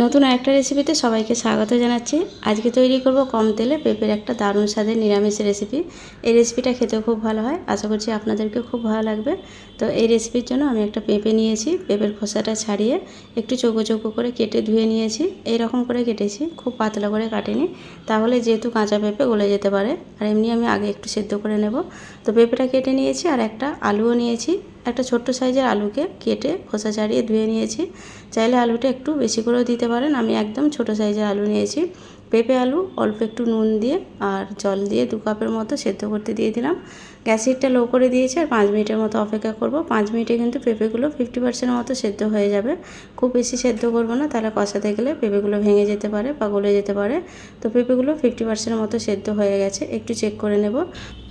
নতুন একটা রেসিপিতে সবাইকে স্বাগত জানাচ্ছি। আজকে তৈরি করব কম তেলে পেঁপের একটা দারুণ স্বাদের নিরামিষ রেসিপি এই রেসিপিটা খেতেও খুব ভালো হয়, আশা করছি আপনাদেরকেও খুব ভালো লাগবে। তো এই রেসিপির জন্য আমি একটা পেঁপে নিয়েছি, পেঁপের খোসাটা ছাড়িয়ে একটু চৌকো চৌকো করে কেটে ধুয়ে নিয়েছি। এই রকম করে কেটেছি, খুব পাতলা করে কাটেনি। তাহলে যেহেতু কাঁচা পেঁপে গলে যেতে পারে, আর এমনি আমি আগে একটু সেদ্ধ করে নেব। তো পেঁপেটা কেটে নিয়েছি আর একটা আলুও নিয়েছি। একটা ছোট্ট সাইজের আলুকে কেটে খোসা ছাড়িয়ে ধুয়ে নিয়েছি। চাইলে আলুটা একটু বেশি করেও দিতে পারেন। আমি একদম ছোট সাইজের আলু নিয়েছি। পেঁপে আলু, অল্প একটু নুন দিয়ে আর জল দিয়ে দু কাপের মতো সেদ্ধ করতে দিয়ে দিলাম। গ্যাস হিটটা লো করে দিয়েছি আর পাঁচ মিনিটের মতো অপেক্ষা করব। পাঁচ মিনিটে কিন্তু পেঁপেগুলো ফিফটি পার্সেন্টের মতো সেদ্ধ হয়ে যাবে। খুব বেশি সেদ্ধ করব না, তাহলে কষাতে গেলে পেঁপেগুলো ভেঙে যেতে পারে বা গলে যেতে পারে। তো পেঁপেগুলো ফিফটি পার্সেন্টের মতো সেদ্ধ হয়ে গেছে, একটু চেক করে নেব।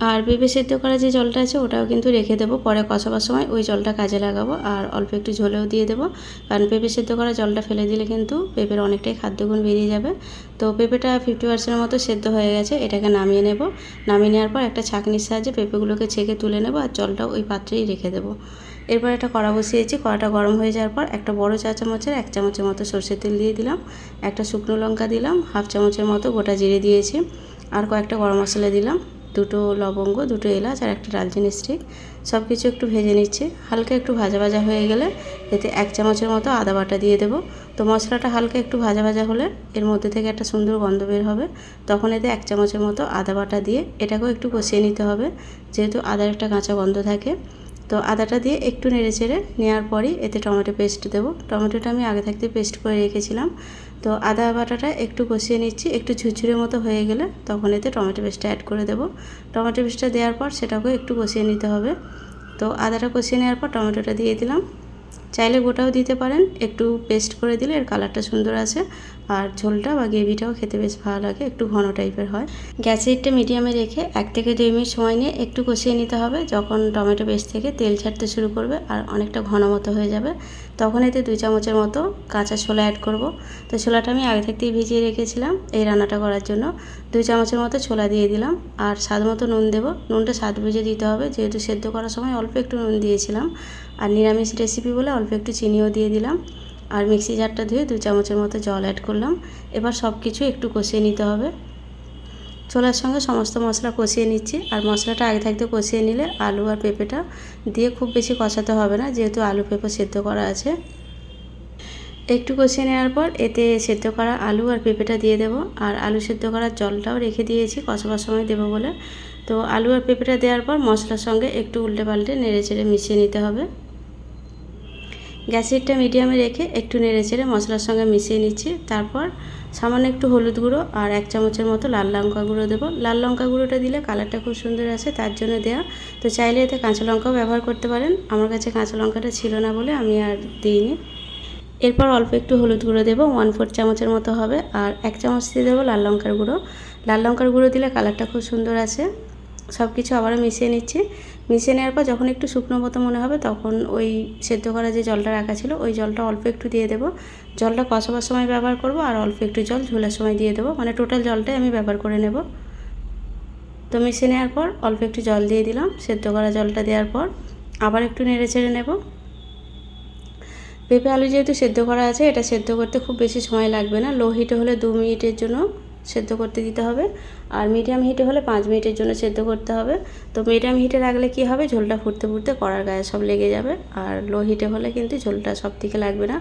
আর পেঁপে সেদ্ধ করা যে জলটা আছে, ওটাও কিন্তু রেখে দেবো। পরে কষাবার সময় ওই জলটা কাজে লাগাবো আর অল্প একটু ঝোলেও দিয়ে দেবো। কারণ পেঁপে সেদ্ধ করা জলটা ফেলে দিলে কিন্তু পেঁপের অনেকটাই খাদ্যগুণ বেরিয়ে যাবে। তো পেঁপেটা ফিফটি পার্সেন্টের মতো সেদ্ধ হয়ে গেছে, এটাকে নামিয়ে নেব। নামিয়ে নেওয়ার পর একটা ছাঁকনির সাহায্যে পেঁপেগুলোকে ছেঁকে তুলে নেব আর জলটা ওই পাত্রেই রেখে দেবো। এরপর একটা কড়া বসিয়েছি, কড়াটা গরম হয়ে যাওয়ার পর একটা বড় চা চামচের এক চামচের মতো সর্ষের তেল দিয়ে দিলাম, একটা শুকনো লঙ্কা দিলাম, হাফ চামচের মতো গোটা জিরে দিয়েছি, আর কয়েকটা গরম মশলা দিলাম। দুটো লবঙ্গ, দুটো এলাচ আর একটা ডালচিনি স্টিক সব কিছু একটু ভেজে নিচ্ছি। হালকা একটু ভাজা ভাজা হয়ে গেলে এতে এক চামচের মতো আদা বাটা দিয়ে দেবো। তো মশলাটা হালকা একটু ভাজা ভাজা হলে এর মধ্যে থেকে একটা সুন্দর গন্ধ বের হবে। তখন এতে এক চামচের মতো আদা বাটা দিয়ে এটাকেও একটু কষিয়ে নিতে হবে। যেহেতু আদার একটা কাঁচা গন্ধ থাকে। তো আদাটা দিয়ে একটু নেড়ে চেড়ে নেওয়ার পরই এতে টমেটো পেস্ট দেবো। টমেটোটা আমি আগে থাকতে পেস্ট করে রেখেছিলাম। তো আদা বাটাটা একটু কষিয়ে নিচ্ছি। একটু ঝুরঝুরে মতো হয়ে গেলে তখন এতে টমেটো পেস্টটা অ্যাড করে দেবো। টমেটো পেস্টটা দেওয়ার পর সেটাকেও একটু কষিয়ে নিতে হবে। তো আদাটা কষিয়ে নেওয়ার পর টমেটোটা দিয়ে দিলাম। চাইলে গোটাও দিতে পারেন। একটু পেস্ট করে দিলে এর কালারটা সুন্দর আছে। আর ঝোলটা বা গ্রেভিটাও খেতে বেশ ভালো লাগে, একটু ঘন টাইপের হয়। গ্যাসের হিটটা মিডিয়ামে রেখে এক থেকে দুই মিনিট সময় নিয়ে একটু কষিয়ে নিতে হবে। যখন টমেটো পেস্ট থেকে তেল ছাড়তে শুরু করবে আর অনেকটা ঘন মতো হয়ে যাবে, তখন এতে দুই চামচের মতো কাঁচা ছোলা অ্যাড করব। তো ছোলাটা আমি আগে থেকেই ভিজিয়ে রেখেছিলাম এই রান্নাটা করার জন্য। দুই চামচের মতো ছোলা দিয়ে দিলাম আর স্বাদ মতো নুন দেবো। নুনটা স্বাদ বুঝে দিতে হবে, যেহেতু সেদ্ধ করার সময় অল্প একটু নুন দিয়েছিলাম। আর নিরামিষ রেসিপি বলে অল্প একটু চিনিও দিয়ে দিলাম। আর মিক্সি জারটা ধুয়ে দু চামচের মতো জল অ্যাড করলাম। এবার সব কিছু একটু কষিয়ে নিতে হবে। ছোলার সঙ্গে সমস্ত মশলা কষিয়ে নিচ্ছি। আর মশলাটা আগে থাকতে কষিয়ে নিলে আলু আর পেঁপেটা দিয়ে খুব বেশি কষাতে হবে না, যেহেতু আলু পেঁপে সেদ্ধ করা আছে। একটু কষিয়ে নেওয়ার পর এতে সেদ্ধ করা আলু আর পেঁপেটা দিয়ে দেবো। আর আলু সেদ্ধ করার জলটাও রেখে দিয়েছি, কষাবার সময় দেবো বলে। তো আলু আর পেঁপেটা দেওয়ার পর মশলার সঙ্গে একটু উল্টে পাল্টে নেড়ে চেড়ে মিশিয়ে নিতে হবে। গ্যাসেরটা মিডিয়ামে রেখে একটু নেড়ে চেড়ে মশলার সঙ্গে মিশিয়ে নিচ্ছি। তারপর সামান্য একটু হলুদ গুঁড়ো আর এক চামচের মতো লাল লঙ্কা গুঁড়ো দেবো। লাল লঙ্কা গুঁড়োটা দিলে কালারটা খুব সুন্দর আসে, তার জন্য দেওয়া তো চাইলে এতে কাঁচা লঙ্কাও ব্যবহার করতে পারেন। আমার কাছে কাঁচা লঙ্কাটা ছিল না বলে আমি আর দিইনি। এরপর অল্প একটু হলুদ গুঁড়ো দেবো, ওয়ান ফোর চামচের মতো হবে। আর এক চামচ দিয়ে দেবো লাল লঙ্কার গুঁড়ো। লাল লঙ্কার গুঁড়ো দিলে কালারটা খুব সুন্দর আসে। সব কিছু আবারও মিশিয়ে নিচ্ছি। মিশিয়ে নেওয়ার পর যখন একটু শুকনো মতো মনে হবে তখন ওই সেদ্ধ করা যে জলটা রাখা ছিল, ওই জলটা অল্প একটু দিয়ে দেবো। জলটা কষাবার সময় ব্যবহার করব আর অল্প একটু জল ঝোলার সময় দিয়ে দেবো। মানে টোটাল জলটাই আমি ব্যবহার করে নেব। তো মিশিয়ে নেওয়ার পর অল্প একটু জল দিয়ে দিলাম। সেদ্ধ করা জলটা দেওয়ার পর আবার একটু নেড়ে ছেড়ে নেব। পেঁপে আলু যেহেতু সেদ্ধ করা আছে, এটা সেদ্ধ করতে খুব বেশি সময় লাগবে না। লো হিটে হলে দু মিনিটের জন্য সেদ্ধ করতে দিতে হবে। আর মিডিয়াম হিটে হলে পাঁচ মিনিটের জন্য সেদ্ধ করতে হবে। তো মিডিয়াম হিটে রাখলে কি হবে? ঝোলটা ফুটতে ফুটতে কড়ার গায়ে সব লেগে যাবে। আর লো হিটে হলে কিন্তু ঝোলটা সব থেকে লাগবে না।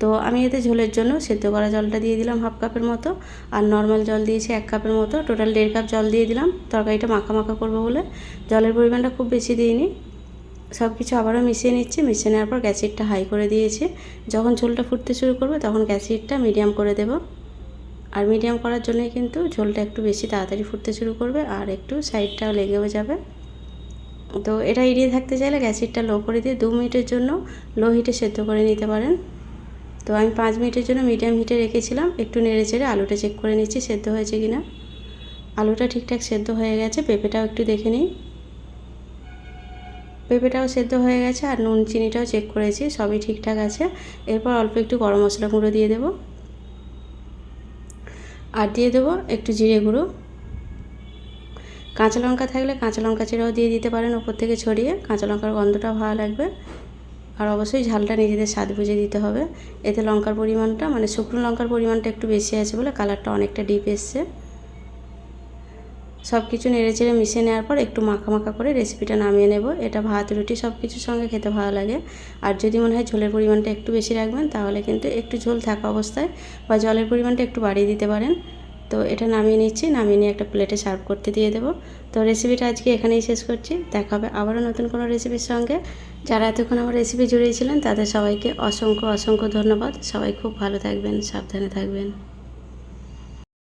তো আমি এতে ঝোলের জন্য সেদ্ধ করা জলটা দিয়ে দিলাম হাফ কাপের মতো। আর নর্মাল জল দিয়েছি এক কাপের মতো। টোটাল দেড় কাপ জল দিয়ে দিলাম। তরকারিটা মাখা মাখা করব বলে। জলের পরিমাণটা খুব বেশি দিইনি। সব কিছু আবারও মিশিয়ে নিচ্ছি। মিশিয়ে নেওয়ার পর গ্যাসিটটা হাই করে দিয়েছি। যখন ঝোলটা ফুটতে শুরু করবে তখন গ্যাসিটটা মিডিয়াম করে দেবো। আর মিডিয়াম করার জন্যই কিন্তু ঝোলটা একটু বেশি তাড়াতাড়ি ফুটতে শুরু করবে আর একটু সাইডটাও লেগেও যাবে। তো এটা এড়িয়ে থাকতে চাইলে গ্যাসিটটা লো করে দিয়ে দু মিনিটের জন্য লো হিটে সেদ্ধ করে নিতে পারেন। তো আমি পাঁচ মিনিটের জন্য মিডিয়াম হিটে রেখেছিলাম, একটু নেড়ে চেড়ে আলুটা চেক করে নিচ্ছি সেদ্ধ হয়েছে কি না আলুটা ঠিকঠাক সেদ্ধ হয়ে গেছে, পেঁপেটাও একটু দেখে নিই। পেঁপেটাও সেদ্ধ হয়ে গেছে আর নুন, চিনিটাও চেক করেছি, সবই ঠিকঠাক আছে। এরপর অল্প একটু গরম মশলা গুঁড়ো দিয়ে দেবো। আর দিয়ে দেবো একটু জিরে গুঁড়ো। কাঁচা লঙ্কা থাকলে কাঁচা লঙ্কা চেরাও দিয়ে দিতে পারেন ওপর থেকে ছড়িয়ে। কাঁচা লঙ্কার গন্ধটা ভালো লাগবে। আর অবশ্যই ঝালটা নিজেদের স্বাদ বুঝে দিতে হবে। এতে লঙ্কার পরিমাণটা মানে শুকনো লঙ্কার পরিমাণটা একটু বেশি আছে বলে কালারটা অনেকটা ডিপ এসছে। সব কিছু নেড়ে চেড়ে মিশিয়ে নেওয়ার পর একটু মাখা মাখা করে রেসিপিটা নামিয়ে নেব। এটা ভাত, রুটি সব কিছুর সঙ্গে খেতে ভালো লাগে। আর যদি মনে হয় ঝোলের পরিমাণটা একটু বেশি রাখবেন, তাহলে কিন্তু একটু ঝোল থাকা অবস্থায় বা জলের পরিমাণটা একটু বাড়িয়ে দিতে পারেন। তো এটা নামিয়ে নিচ্ছি, নামিয়ে নিয়ে একটা প্লেটে সার্ভ করতে দিয়ে দেবো। তো রেসিপিটা আজকে এখানেই শেষ করছি। দেখা হবে আবারও নতুন কোনো রেসিপির সঙ্গে। যারা এতক্ষণ আমার রেসিপি জুড়িয়েছিলেন তাদের সবাইকে অসংখ্য অসংখ্য ধন্যবাদ। সবাই খুব ভালো থাকবেন, সাবধানে থাকবেন।